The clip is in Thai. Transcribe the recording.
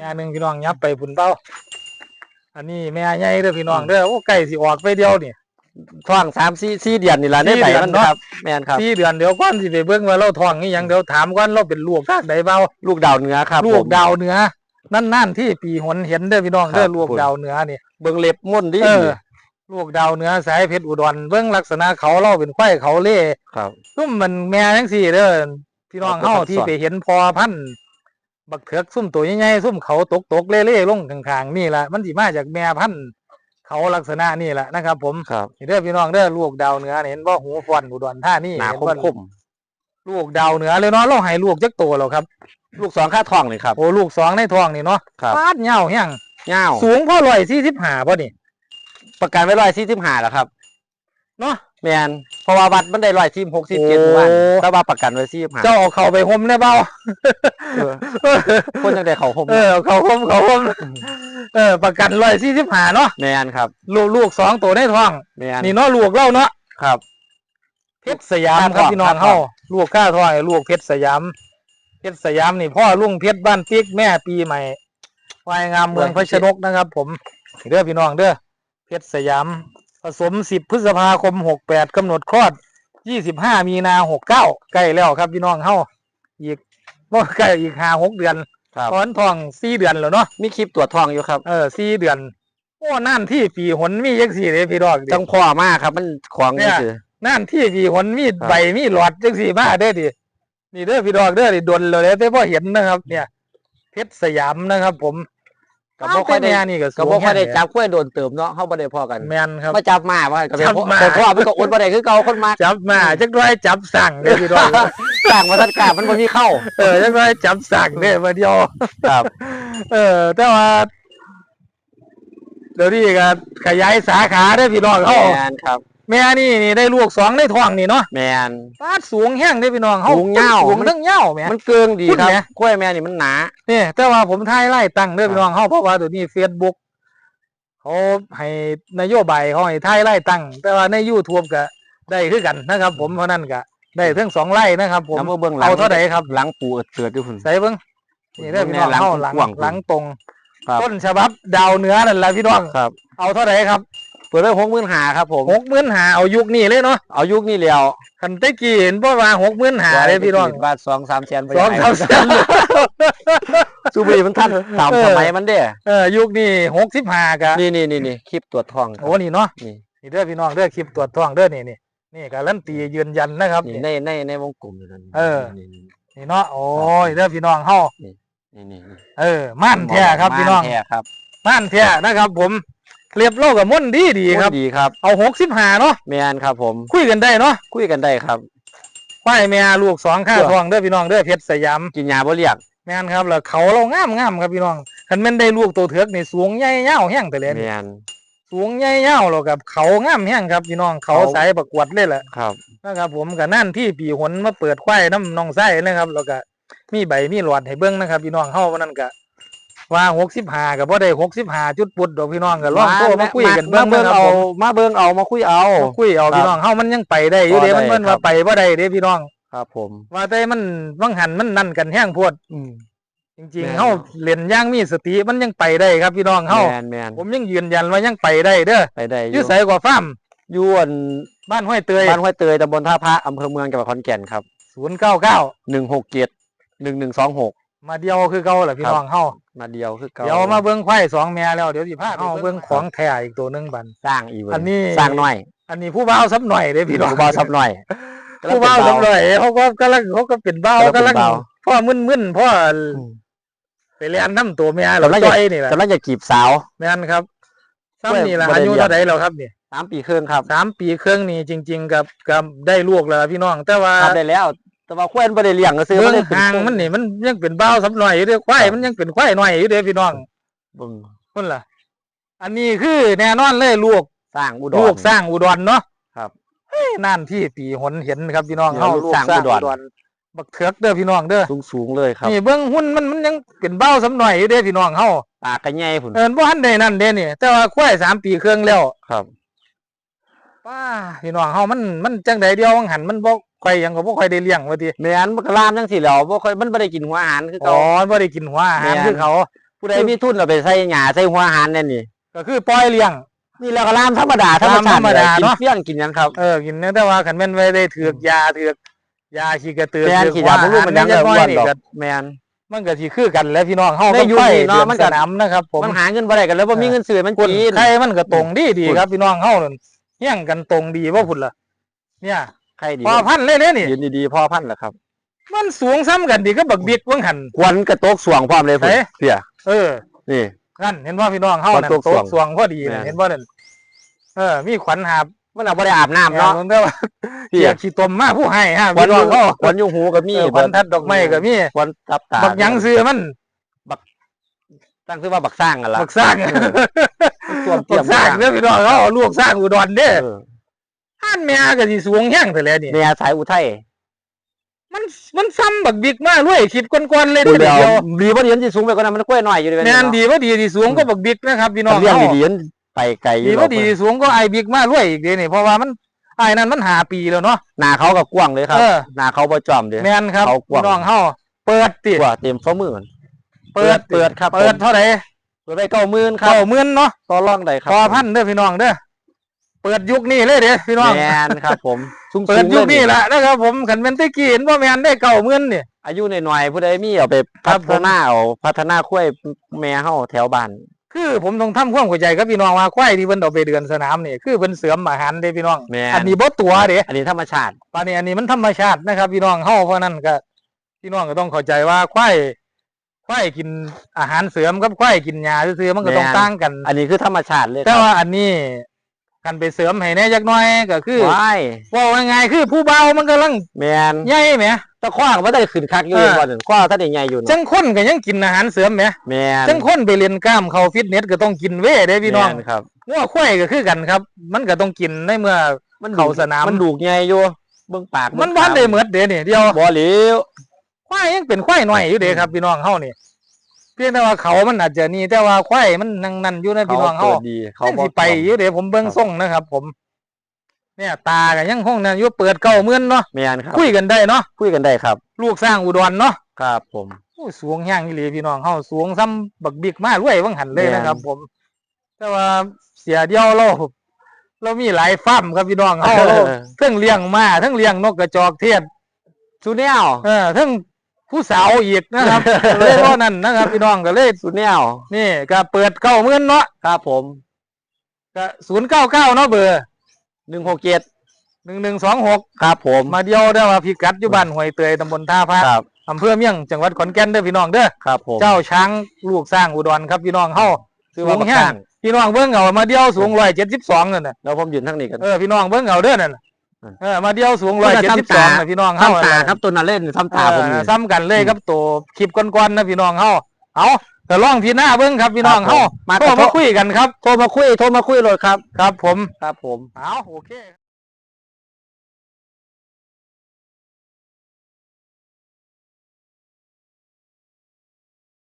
ม่หนึ่งพี่น้องยับไปพุ่นเป้าอันนี้แม่ใหญ่เด้อพี่น้องเด้อโอ้ไก่สิออกไปเดียวนี่ ท้องสามสี่สี่เดือนนี่ล่ะสี่ได้ใบเดือนมันเนาะ ครับ แม่นครับ สี่เดือนเดี๋ยวก่อนสิไปเบิ่งว่าเราท้องนี่ยังเดี๋ยวถามก่อนเราเป็นลูกทางใดเบาลูกดาวเหนือครับลูกผม ดาวเหนือ นั่นนั่นๆที่ปีหนเห็นเด้อพี่น้องเด้อครับ ลูกผมดาวเหนือนี่ เบิ่งเล็บม่วนดีเออลูกดาวเหนือสายเพชรอุดรเบิ่งลักษณะเขาเราเป็นควายเขาเล่ครับ ซุ่มมันแม่จังซี่เด้อพี่น้องเอาเฮาไปที่สอนไปเห็นพอพันธุ์ บักเถือกซุ่มตัวใหญ่ๆซุ่มเขาตกๆเล่ๆลงข้างๆนี่ล่ะมันสิมาจากแม่พันธุ์เขาลักษณะนี่แหละนะครับ ผมครับนี่เด้อพี่น้องเด้อลูกดาวเหนือนี่เห็นบ่หูฟ้อนอุดรท่านี่หนาเห็นคบ่มคมลูกดาวเหนือเลยเนาะเราให้ลูกจักตัวแล้วครับๆลูกสองค่าท้องนี่ครับโอ้ลูกสองในท้องนี่เนาะครับฟาดเหย้าแห้งเงาวสูงพอ145บ่นี่ประกันไว้ร้อยสี่สิบห้าแล้วครับ เนาะแม่นเพราะว่าวัดมันได้ร้อยสี่หกสิบเจ็ดโอ้วันแต่ว่าประกันไว้สี่สิบห้าเจ้าเอาเข้าไปห่มได้เปล่าคนจังได้เขาห่มเออเอาเข้าห่มเข้าห่มเออ ประกัน145เนาะแม่นครับ ลูกลูกสองตัวในท้องแม่นนี่เนาะลูกเล่าเนาะครับ เพชรสยามครับค่าทองพี่น้องค่าทเฮาองลูกข้าทอยลูกเพชรสยาม เพชรสยามนี่พ่อลุงเพชรบ้านปิ๊กแม่ปีใหม่วายงามเมืองพระชนกนะครับ ผมเด้อพี่น้องเด้อเพชรสยาม ผสมสิบพฤษภาคมหกแปดกำหนดคลอดยี่สิบห้ามีนาหกเก้าใกล้แล้วครับพี่น้องเฮาอีกบ่ใกล้อีกห้าหกเดือนครับ ตอนท้องสี่เดือนแล้วเนาะมีคลิปตรวจท้องอยู่ครับ เออสี่เดือน โอ้นั่นที่ปีหนมียังสี่เลยพี่น้องดิจังพ่อมากครับ มันของเนี่นี่ย คือ นั่นที่ปีหนมีครับ ใบมีหลอดจังสี่มาเด้อดินี่เด้อพี่น้องเด้อดิดนเลยแต่พอเห็นนะครับ เนี่ยเพชรสยามนะครับ ผม ก็บ่ค่อยได้แม่นี่ก็ก็บ่ค่อยได้จับกล้วยโดนเติมเนาะเฮาบ่ได้พอกันแมนครับมาจับมาว่าก็เป็นจับพ่อมาแต่พ่อมันก็อดบ่ได้คือเก่าคนมากจับมาจักร้อยจับสั่งเด้อพี่น้องต่างมาทัดกามันบ่มีเข้าเออจักร้อยจับสั่งเด้อมาเดียวครับ เออ แต่ว่าเดี๋ยวนี้ก็ขยายสาขาได้อพี่น้องแมเขานครับ แม่นี่นี่ได้ลูกสองได้ท้องนี่เนาะแมน ปาดสูงแห้งได้อพี่น้องเขาสูงยาวสูงมันตั้งยาวแหม่ มันเกิงดีพูดครับไงกล้วยแม่นี่มันหนา นี่แต่ว่าผมทายไล่ตั้งเด้อครับพี่น้องเขาเพราะว่าเดี๋ยวนี้เฟซบุ๊กเขาให้นโยบายเขาให้ทายไล่ตั้งแต่ว่าใน YouTube ก็ได้คือกันนะครับ ผมเพราะนั้นก็ได้ทั้งสองไล่นะครับ ผมแล้วมาเบิ่งหลัง เอาเท่าไหร่ครับหลังปูเอิดเตือดอยู่พุ่นใส่เบิ้งนี่ได้อพี่น้องหลังเข้าหลังกว้างๆหลังตรงครับ ต้นฉบับดาวเหนือนั่นแหละพี่น้องครับ เอาเท่าไหร่ครับ เปิดไว้หกหมื่นหาครับ ผมหกหมื่นหาเอายุคนี้เลยเนาะเอายุคนี้แล้วคันแตะกี้เห็นบ่ว่าหกหมื่นหาเลยพี่น้องบาทสองสามแสนไปสองสามแสนซูบีมันทันตามเออสมัยมันเด้เออยุคนี้หกสิบห้ากะนี่นี่นี่นี่คลิปตรวจท้องครับโอ้นี่เนาะนี่นี่เด้อพี่น้องเด้อคลิปตรวจท้องเด้อนี่นี่นี่การันตียืนยันนะครับนี่นี่ในในในวงกลมอยู่นั่นเออนี่นี่นี่เนาะโอ้ยเด้อพี่น้องเฮานี่นี่นี่เออม่านแท้ครับพี่น้องม่าแท้ครับม่านแท้นะครับ ผม เรียบโลกกับม่นดีดีครับ ดีครับเอาหกสิบห้าเนาะแมนครับ ผม คุยกันได้เนาะคุยกันได้ครับควายแม่ลูกสองข้าเชื่อทองเด้อพี่น้องเด้อเพชรสยามกินยาบ่เรียกแม่นครับแล้วเขาเรางามงามครับพี่น้องคันแม่นได้ลูกตัวเถือกนี่สูงใหญ่ยาวแห้งแต่เลยแมนี่นสูงใหญ่ยาวแล้วกับเขางามแห้งครับพี่น้องเขาเขาสายประกวดเลยแหละครับนะครับ ผมกับนั่นที่ปีหนมาเปิดควายน้ำน้องไส้นะครับแล้วก็มีใบมีหลอดให้เบิ้งนะครับ พี่น้องเฮาวันนั้นก็ ว่าหกสิบห้ากับบ่ได้หกสิบห้าจุดปุดดอกพี่น้องก็ลองโทรมาคุยกันเบิ้มางเบิ่งนะครับเอาผมมาเบิ่งเอามาคุยเอามาคุยเอาครับพี่น้องเฮามันยังไปได้อยู่เด้พอได้มันมันครัว่าบไปบ่ได้เด้พี่น้อง ครับ ผม ว่าแต่มันวังหันมันนั่นกันแห้งโพดอืมจริงแม่นๆเฮาเล่นอย่างมีสติมันยังไปได้ครับพี่น้องเฮาแมนแมนผมยังยืนยันว่ายังไปได้เด้อไปได้ออยู่ยู่ไสกว่าฟาร์มอยวนบ้านห้วยเตยบ้านห้วยเตยตำบลท่าพระอำเภอเมืองจังหวัดขอนแก่นครับ099หนึ่งหกเจ็ดหนึ่งหนึ่งสองหก มาเดียวคือเก่าแหละพี่ครับน้องเฮามาเดียวคือเก่าเดี๋ยวมาเบิ่งควายสองแม่แล้วเดี๋ยวสิพาเฮาเบิ่งของแท้อีกตัวหนึงบัดสร้างอีกเว้ยอันนี้สร้างหน่อย อันนี้ผู้บ่าวซับหน่อยเด้พี่น้องผู้บ่าวซับหน่อย ผู้บ่าวซับหน่อยเขาก็กำลังเขาก็เป็นบ่าวกำลังเป็นกำลังบ่าวพ่อมึนๆพ่อไปเรียนนํตัวแม่แล้วกำลังจ้จะอยนี่แหละกำลังจะจีบสาวแม่นครับซ้ำนี่ล่ะบ่ได้อายุเรียนเท่าใดแล้วครับนี่สามปีครึ่งครับสามปีครึ่งนี่จริง ๆ กับกับได้ลูกแล้วพี่น้อง แต่ว่าทำได้แล้ว แต่ว่าแควนไม่ได้เลี้ยงก็ซื้อเบื้องได้เป็นห่างมันนี่มันยังเป็นบ้าวสับหน่อยอยู่เด้อควายมันยังเป็นควายหน่อยอยู่เด้อพี่น้องบึงคนล่ะ อันนี้คือแน่นอนเลยลูกสร้างอุดร ลูกสร้างอุดรเนาะครับเฮ้ยนั่นที่ปีหนเห็นครับพี่น้องเดี๋ยวเฮาลูลูกกสร้างสร้างอุอุดดรรบักเถือกเด้อพี่น้องเด้อสูงสูงๆเลยครับนี่เบื้องหุ่นมันมันยังเป็นบ้าวสับหน่อยอยู่เด้อพี่น้องเฮาปากกระไงผุนเอิ้นบ่ทันได้นั่นเด้นี่แต่ว่าควายสามปีครึ่งแล้ว ครับ ป้าพี่น้องเฮามันมันจังใดเดียววังหันมันบ่ค่อยหยังก็บ่ค่อยได้เลี้ยงว่าติแม่นมันก็ลามจังสิแล้วบ่ค่อยมันบ่ได้กินหัวอาหารคืออ๋เก่า อบ่ได้กินหัวอาหารแม่น คือเขา ผู้ใดมีทุนเราไปใส่หญ้าใส่หัวอาหารเนี่ยนี่ก็คือปล่อยเลี้ยง นี่แล้วก็ลามธรรมดาธรรมชาติลามธรรมดากินเนาะเฟี้ยงกินหยังครับ เออกินเนื้อแต่ว่าขันแม่นไว้ได้ถือกยาถือกยาขี้กระตือแม่นถือกขี้ยาบำรุงมันยังเล็เด้กอน้ออ้ยวนนี่ดอกก็แม่น มันก็สิคือกันแล้วพี่น้องเฮาในต้องยุคไปนี้เนาะเดือนมันก็สนามนะครับผมมันหาเงินบ่ได้กันแล้วบ่มีเงินซื้อให้มันคนกิน ไข่มันก็ตรงดีดีพุ่นครับพี่น้องเฮานั่น เฮี้ยงกันตรงดีว่าพุ่นล่ะ เนี่ยใครดีพอพันธุ์เลยเนี่ยนี่ ยืนดีๆพอพันแหละครับ มันสูงซ้ำกันดีก็บักบิ๊กวังหัน ควันกระตกสวงพร้อมเลยพุ่นเอ๊ะเพี่ยเออ นี่ นั่นเห็นว่าพี่น้องเฮานั่นขวัญตกโตสวงกสวงพอดีนั่นแม่น เห็นว่านั่นเออ มีขวัญหาบมันเอาบ่ได้อาบน้ำเนาะแต่ว่าพี่เกียกขี้ตมมาผู้ให้ฮะควันพี่อน้อยู่งเฮาควันอยู่หูก็มีเออขวัญทัดดอกไม้ก็มีควันตับตาบักหยังซื้อมัน ตั้งชื่อว่าบักสร้างกันละบักสร้างส่วนเตรียบัมกสร้างเด้อพี่น้องเขาเอาลูกสร้างอุดรเด้อเอออันแม่ก็สิสูงแห้งแต่แล้วนี่เนี่ยสายอุทัยมันมันซ้ำบักบิ๊กมากเลยคิดกวนๆเลยพูดเดีแล้วยวดีบ่ดีอันที่สูงไปกว่านั้นมันกล้วยหน่อยอยู่ด้วยแม่นดีว่าดีที่สูงก็บักบิ๊กนะครับพี่น้องเลี้ยงเฮาดีๆอันไปไกลอยู่ดีหรอว่ากดีที่สูงก็ไอบิ๊กมากด้วยอีกเด้นี่เพราะว่ามันไอ้นั่นมันหาปีแล้วเนาะหน้าเขาก็กว้างเลยครับเออหน้าเขาบ่จอมเด้แม่นครับเขากว้างพี่น้องเฮาเปิดติกว่าเต็มฝ่ามือมัน เปิดเปิดครับเปิดผมเท่าไหร่เปิดไปเก้าหมื่นครับเก้าหมื่นเนาะต่อรองได้ครับพอพันเด้อพี่น้องเด้อเปิดยุคนี้เลยเด้อพี่น้องแมนครับ ผมสูงๆเปิดยุคนี้เลยแหละนะครับ ผมขันเป็นตะกี้เห็นว่าแมนได้เก้าหมื่นนี่อายุหน่อยๆผู้ใดมีเอาไปครัพับผมฒนาเอาพัฒนาคุ้วยแม่เฮาแถวบ้านคือผมต้องทำความเข้าใจกับพี่น้องว่าควายที่เพิ่นเอาไปเดือนสนามนี่คือเพิ่นเสริมอาหารเด้พี่น้องแม่อันนี้บ่ตัวเด้อันนี้ธรรมชาติปานนี้อันนี้มันธรรมชาตินะครับ พี่น้องเฮาเพราะนั้นก็พี่น้องก็ต้องเข้าใจว่าควาย ควายกินอาหารเสริมกับควายกินหญ้าซื่อๆมันก็ต้องแม่นต่างกัน อันนี้คือธรรมชาติเลยแต่ว่าอันนี้กันไปเสริมให้แหน่จักหน่อยก็คือว้ายว่าง่ายๆคือผู้เบามันกำลังแมนใหญ่แหมตะขว้างว่าได้ขึ้นคักอยู่เออบ่นั่นขว้างถ้าได้ใหญ่อยู่จัเนาะงคนก็ยังกินอาหารเสริมแหมแมนจังคนไปเรียนกล้ามเข้าฟิตเนสก็ต้องกินเว้เด้พี่น้องแม่ครับงัวควายก็คือกันครับ มันก็ต้องกินในเมื่อมันเข้าสนามมันดูกใหญ่อยู่เบิ่งปากมันบ้านได้เหมือดเด้นี่เดียวบ่เหลียว ควายยังเป็นควายน้อยอยู่เด้ครับพี่น้องเฮานี่เพียงแต่ว่าเขามันอาจจะนี่แต่ว่าควายมันนั่งนั่นอยู่นะพี่น้องเฮาปิดดีเขายังบ่สิไปอยู่เด้ผมเบิ่งส่งนะครับ ผม เนี่ยตาก็ยังคงนั่นอยู่เปิดเก้าหมื่นเนาะแมนครับคุยกันได้เนาะคุยกันได้ครับ ลูกสร้างอุดรเนาะครับ ผมโอ้ยสูงแห้งอีหลีพี่น้องเฮาสูงซ้ำบักบิ๊กมารวยวังหันเลยนะครับ ผม แต่ว่าเสียเดียวเราเรามีหลายฟาร์มครับพี่น้องเฮาเราเทั้งเลี้ยงม้าเทั้งเลี้ยงนกกระจอกเทศสุแนวเออเทั้ง ผู้สาวอีกนะครับเลยเพราะนั้นนะครับ พี่น้องก็เลยสุแนวนี่ก็เปิดเก้าหมื่นเนาะครับ ผมก็ศูนย์เก้าเก้าเนาะเบอร์หนึ่งหกเจ็ดหนึ่งหนึ่งสองหกครับ ผมมาเดียวได้อว่าพิกัดอยู่บ้านห้วยเตยตำบลท่าพระครับอำเภอเมียงจังหวัดขอนแก่นเด้อพี่น้องเด้อครับผมเจ้าช้างลูกสร้างอุดรครับพี่น้องเฮาซื้อว่าสูงบักแห้สร้างงพี่น้องเบิ่งเอามาเดียวสูงร้อยเจ็ดสิบสองนั่นน่ะแล้วผมยืนทั้งนี้กันเออพี่น้องเบิ่งเอาเด้อนั่นน่ะอืม เออมาเดียวสูงร้อยเจ็ดสิบสองน่ะพี่น้องเฮาทำตาครับตัวนั้นเล่นทำตาผมเอนี่อซ้ำกันเลยครับตัวคลิปก่อนๆนะพี่น้องเฮาเอาแต่ลองพี่หน้าเบิ่งครับพี่น้องครับผมเฮามาโทรขอโทมาษคุยกันครับโทรมาคุยโทรมาคุยเลยครับ ครับผมครับผมเอาโอเค